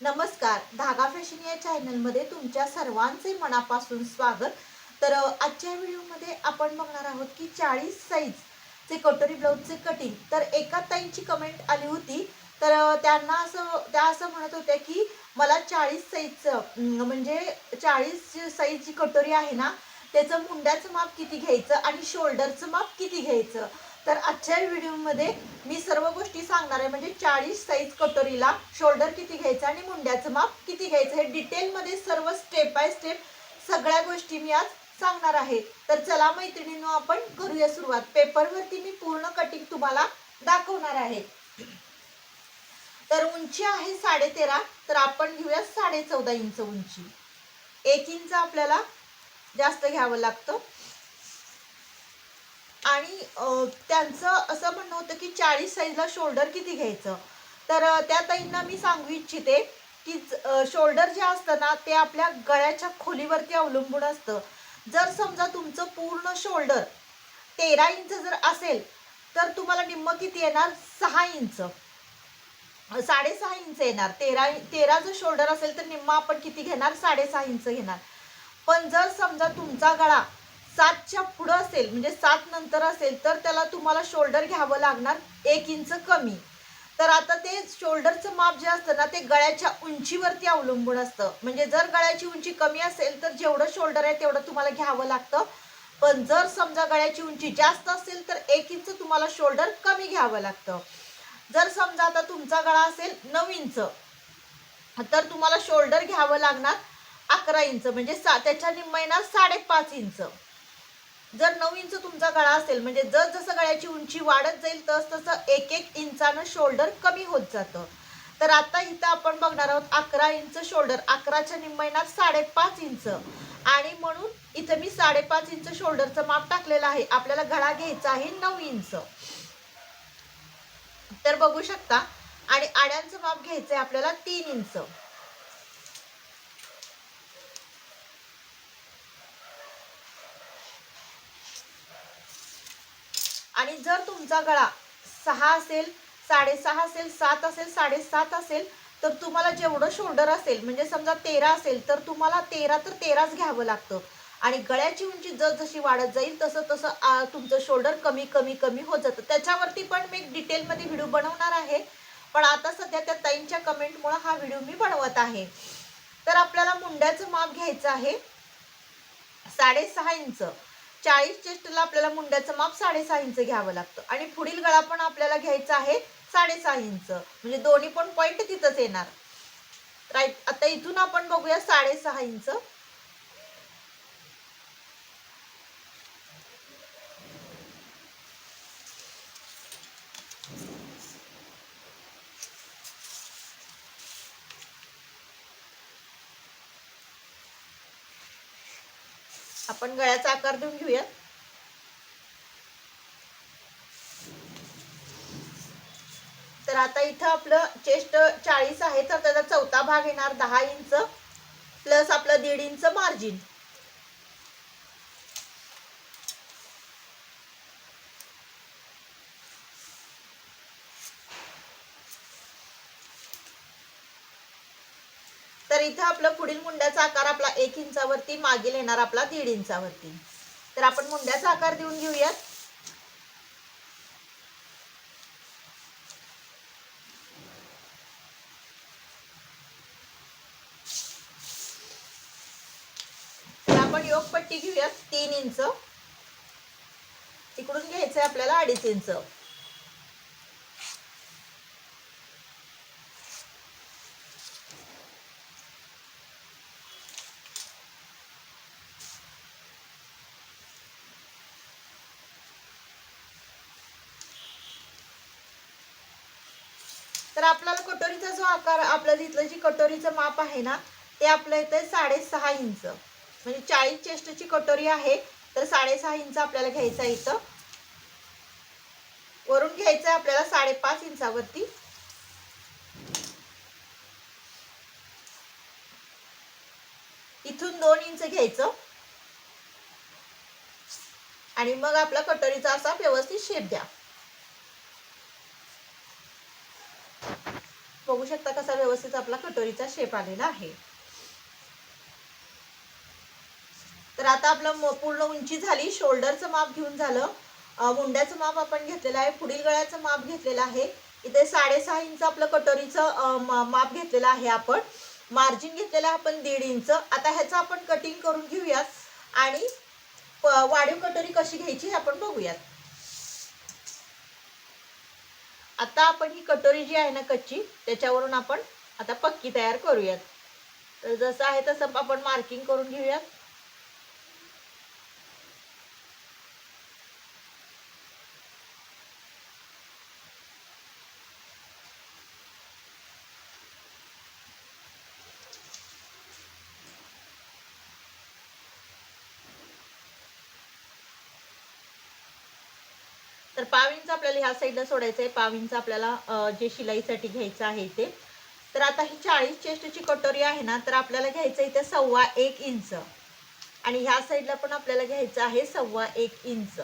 नमस्कार. धागा फॅशन या चॅनलमध्ये तुमच्या सर्वांचे मनापासून स्वागत. तर आजच्या व्हिडिओमध्ये आपण बघणार आहोत की चाळीस साईजचे कटोरी ब्लाऊजचे कटिंग तर एका ताईंची कमेंट आली होती. तर त्यांना असं त्या असं म्हणत होत्या की मला चाळीस साईजचं म्हणजे चाळीस साईज जी कटोरी आहे ना त्याचं मुंड्याचं माप किती घ्यायचं आणि शोल्डरचं माप किती घ्यायचं? तर आजच्या व्हिडिओमध्ये मी सर्व गोष्टी सांगणार आहे. म्हणजे चाळीस साईज कटोरीला शोल्डर किती घ्यायचं आणि मुंड्याचं माप किती घ्यायचं हे डिटेलमध्ये सर्व स्टेप बाय स्टेप सगळ्या गोष्टी मी आज सांगणार आहे. तर चला मैत्रिणींनो आपण करूया सुरुवात. पेपरवरती मी पूर्ण कटिंग तुम्हाला दाखवणार आहे. तर उंची आहे साडे तेरा तर आपण घेऊया साडे चौदा इंच उंची. एक इंच आपल्याला जास्त घ्यावं लागतं. आणि त्यांचं असं म्हणणं होतं की चाळीस साईजला शोल्डर किती घ्यायचं? तर त्या ताईंना मी सांगू इच्छिते की शोल्डर जे असतं ना ते आपल्या गळ्याच्या खोलीवरती अवलंबून असतं. जर समजा तुमचं पूर्ण शोल्डर तेरा इंच जर असेल तर तुम्हाला निम्म किती येणार? सहा इंच. साडेसहा इंच येणार. तेरा तेरा जर शोल्डर असेल तर निम्मा आपण किती घेणार? साडेसहा इंच घेणार. पण जर समजा तुमचा गळा सातच्या पुढं असेल म्हणजे सात नंतर असेल तर त्याला तुम्हाला शोल्डर घ्यावं लागणार एक इंच कमी. तर आता ते शोल्डरचं माप जे असतं ना ते गळ्याच्या उंचीवरती अवलंबून असतं. म्हणजे जर गळ्याची उंची कमी असेल तर जेवढं शोल्डर आहे तेवढं तुम्हाला घ्यावं लागतं. पण जर समजा गळ्याची उंची जास्त असेल तर एक इंच तुम्हाला शोल्डर कमी घ्यावं लागतं. जर समजा आता तुमचा गळा असेल नऊ इंच तर तुम्हाला शोल्डर घ्यावं लागणार अकरा इंच म्हणजे सा त्याच्या निम्मयना साडेपाच इंच. जर नऊ इंच तुमचा गळा असेल म्हणजे जस जसं गळ्याची उंची वाढत जाईल तस तसं एक एक इंचानं शोल्डर कमी होत जातं. तर आता इथं आपण बघणार आहोत अकरा इंच शोल्डर अकराच्या निम्मैनात साडेपाच इंच. आणि म्हणून इथं मी साडेपाच इंच शोल्डरचं माप टाकलेलं आहे. आपल्याला गळा घ्यायचा आहे नऊ इंच. तर बघू शकता. आणि आड्यांचं माप घ्यायचं आहे आपल्याला तीन इंच. आणि जर तुमचा गळा सहा असेल साडेसहा असेल सात असेल साडेसात असेल तर तुम्हाला जेवढं शोल्डर असेल म्हणजे समजा तेरा असेल तर तुम्हाला तेरा तर तेराच घ्यावं लागतं. आणि गळ्याची उंची जसजशी वाढत जाईल तसं तसं तुमचं शोल्डर कमी कमी कमी होत जातं. त्याच्यावरती पण मी एक डिटेलमध्ये व्हिडिओ बनवणार आहे. पण आता सध्या त्या ताईंच्या कमेंटमुळं हा व्हिडिओ मी बनवत आहे. तर आपल्याला मुंड्याचं माप घ्यायचं आहे. साडेसहा इंच. चाळीस चेस्टला आपल्याला मुंड्याचं माप साडेसहा इंच घ्यावं लागतं. आणि पुढील गळा पण आपल्याला घ्यायचा आहे साडेसहा इंच. म्हणजे दोन्ही पण पॉईंट तिथंच येणार. राईट आता इथून आपण बघूया साडेसहा इंच. आपण गळ्याचा आकार देऊन घेऊयात. तर आता इथं आपलं चेस्ट चाळीस आहे तर त्याचा चौथा भाग येणार दहा इंच प्लस आपलं दीड इंच मार्जिन. तर इथं आपलं पुढील मुंड्याचा आकार आपला एक इंचावरती मागील येणार आपला दीड इंचावरती. तर आपण मुंड्याचा आकार देऊन घेऊयात. तर आपण योगपट्टी घेऊयात तीन इंच. इकडून घ्यायचंय आपल्याला अडीच इंच. तर आपल्याला कटोरीचा जो आकार आपल्याला इथलं जी कटोरीचं माप आहे ना ते आपलं येतं साडेसहा इंच. म्हणजे चाळीस चेस्टची कटोरी आहे तर साडेसहा इंच आपल्याला घ्यायचं इथं. वरून घ्यायचं आहे आपल्याला साडेपाच इंचावरती. इथून दोन इंच घ्यायचं. आणि मग आपला कटोरीचा असा व्यवस्थित शेप द्या. बघू शकता कसा व्यवस्थित आपला कटोरीचा शेप आलेला आहे. तर आता आपलं पूर्ण उंची झाली शोल्डरचं माप घेऊन झालं. मुंड्याचं माप आपण घेतलेलं आहे पुढील गळ्याचं माप घेतलेलं आहे. इथे साडेसहा इंच आपलं कटोरीचं माप घेतलेलं आहे आपण. मार्जिन घेतलेलं आहे आपण दीड इंच. आता ह्याचं आपण कटिंग करून घेऊयात. आणि वाढीव कटोरी कशी घ्यायची हे आपण बघूयात. आता आपण ही कटोरी जी आहे ना कच्ची त्याच्यावरून आपण आता पक्की तयार करूयात. तर जसं आहे तसं आपण मार्किंग करून घेऊयात. तर पाव इंच आपल्याला ह्या साईडला सोडायचं आहे पाव इंच आपल्याला जे शिलाईसाठी घ्यायचं आहे ते. तर आता ही चाळीस चेस्टची कटोरी आहे ना तर आपल्याला घ्यायचं इथे सव्वा एक इंच. आणि ह्या साईडला पण आपल्याला घ्यायचं आहे सव्वा एक इंच.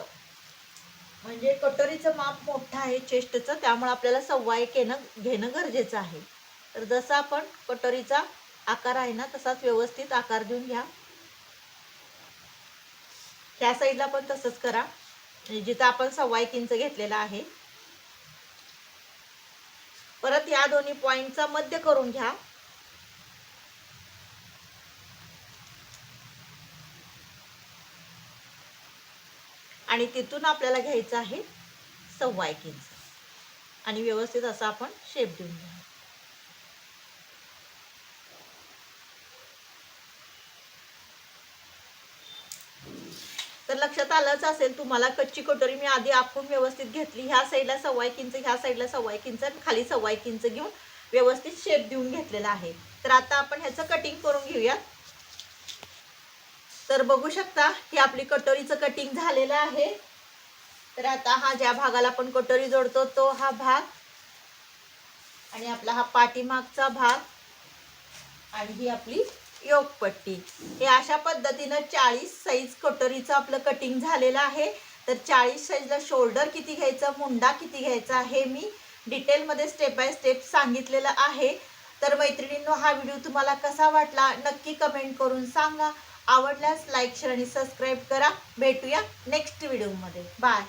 म्हणजे कटोरीचं माप मोठं आहे चेस्टचं त्यामुळे आपल्याला सव्वा एक येणं घेणं गरजेचं आहे. तर जसं आपण कटोरीचा आकार आहे ना तसाच व्यवस्थित आकार देऊन घ्या. ह्या साईडला पण तसंच करा. म्हणजे जिथं आपण सव्वा एक इंच घेतलेला आहे. परत या दोन्ही पॉइंटचा मध्य करून घ्या. आणि तिथून आपल्याला घ्यायचं आहे सव्वा एक इंच. आणि व्यवस्थित असा आपण शेप देऊन घ्या. लक्षात आलंच असेल तुम्हाला कच्ची कटोरी मी आधी आखून व्यवस्थित घेतली. ह्या साईडला सव्वा ह्या साईडला सव्वा एक खाली सव्वा एक घेऊन व्यवस्थित शेप देऊन घेतलेला आहे. तर आता आपण ह्याचं कटिंग करून घेऊयात. तर बघू शकता ही आपली कटोरीचं कटिंग झालेलं आहे. तर आता हा ज्या भागाला आपण कटोरी जोडतो तो हा भाग आणि आपला हा पाठीमागचा भाग आणि ही आपली योगपट्टी. हे अशा पद्धतीनं चाळीस साईज कटोरीचं आपलं कटिंग झालेलं आहे. तर चाळीस साईजला शोल्डर किती घ्यायचं मुंडा किती घ्यायचा हे मी डिटेलमध्ये स्टेप बाय स्टेप सांगितलेलं आहे. तर मैत्रिणींनो हा व्हिडिओ तुम्हाला कसा वाटला नक्की कमेंट करून सांगा. आवडल्यास लाईक शेअर आणि सबस्क्राईब करा. भेटूया नेक्स्ट व्हिडिओमध्ये बाय